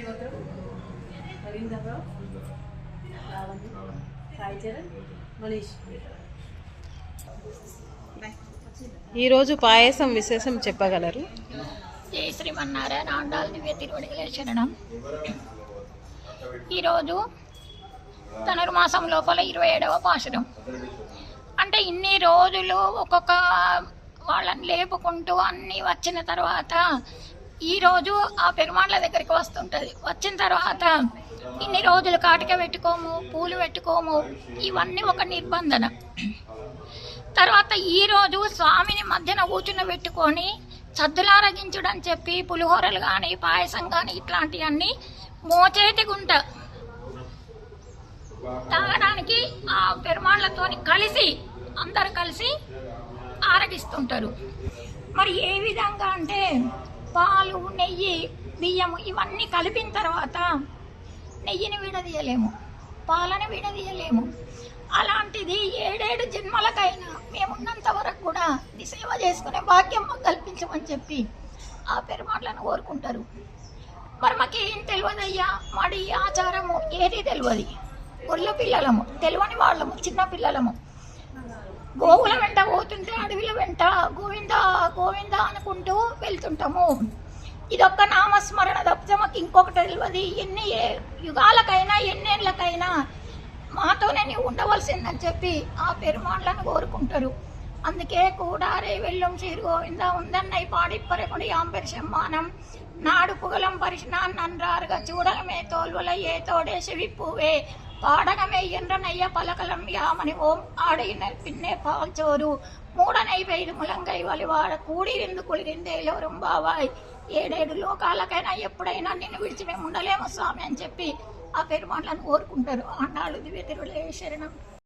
గోత్రం రవీంద్రరావు రావండి సాయి చరణ్ మనీష్ ఈరోజు పాయసం విశేషం చెప్పగలరు? జై శ్రీమన్నారాయణ ఆండాల్ దివ్య తిరువడిగల శరణం. ఈరోజు ధనుర్మాసం లోపల ఇరవై ఏడవ పాశురం అంటే ఇన్ని రోజులు ఒక్కొక్క వాళ్ళని లేపుకుంటూ అన్నీ వచ్చిన తర్వాత ఈరోజు ఆ పెరుమాళ్ళ దగ్గరికి వస్తుంటుంది. వచ్చిన తర్వాత ఇన్ని రోజులు కాటిక పెట్టుకోము పూలు పెట్టుకోము ఇవన్నీ ఒక నిర్బంధన. తర్వాత ఈ రోజు స్వామిని మధ్యన కూర్చుని పెట్టుకొని సద్దులారగించుడని చెప్పి పులిహోరలు కానీ పాయసం కానీ ఇట్లాంటివన్నీ మోచేతి గుంట తాగడానికి ఆ పెరుమాళ్ళతో కలిసి అందరు కలిసి ఆరగిస్తుంటారు. మరి ఏ విధంగా అంటే పాలు నెయ్యి బియ్యము ఇవన్నీ కలిపిన తర్వాత నెయ్యిని విడదీయలేము పాలని విడదీయలేము. అలాంటిది ఏడేడు జన్మలకైనా మేమున్నంత వరకు కూడా సేవ చేసుకునే భాగ్యం మాకు కల్పించమని చెప్పి ఆ పెరుమాట్లను కోరుకుంటారు. మరి మాకేం తెలియదయ్యా మాడి ఆచారము ఏది తెలియదు గొర్రె పిల్లలము తెలియని వాళ్ళము చిన్న పిల్లలము గోవుల వెంట పోతుంటే అడవిల వెంట గోవింద గోవింద అనుకుంటూ వెళ్తుంటాము. ఇదొక్క నామస్మరణ తప్పితే మాకు ఇంకొకటి తెలియదు ఎన్ని ఏ- యుగాలకైనా ఎన్నేళ్ళకైనా మాతోనే నీవు ఉండవలసిందని చెప్పి ఆ పెరుమాళ్ళను కోరుకుంటారు. అందుకే కూడారే వెళ్ళం చీరు గోవింద. ఉందన్నై పాడిప్పరకుడి ఆంబెర్ సమ్మానం. నాడు పుగలం పరిశనాన్నంరారుగా చూడగమే తోల్వల ఏ తోడే విప్పువే. పాడగమే ఎండ్రనయ్య పలకలం యామని ఓం ఆడైన పిన్నే పాల్చోరు మూడనై వేలు ములంగై వలివాడ కూడిరిందు కులిరిందేలోరం బావాయ్ ఏడేడు లోకాలకైనా ఎప్పుడైనా నిన్ను విడిచి మేము ఉండలేము స్వామి అని చెప్పి ఆ పెరుమాళ్ళను కోరుకుంటారు అన్నాడు దివ్య తిరులే శరణం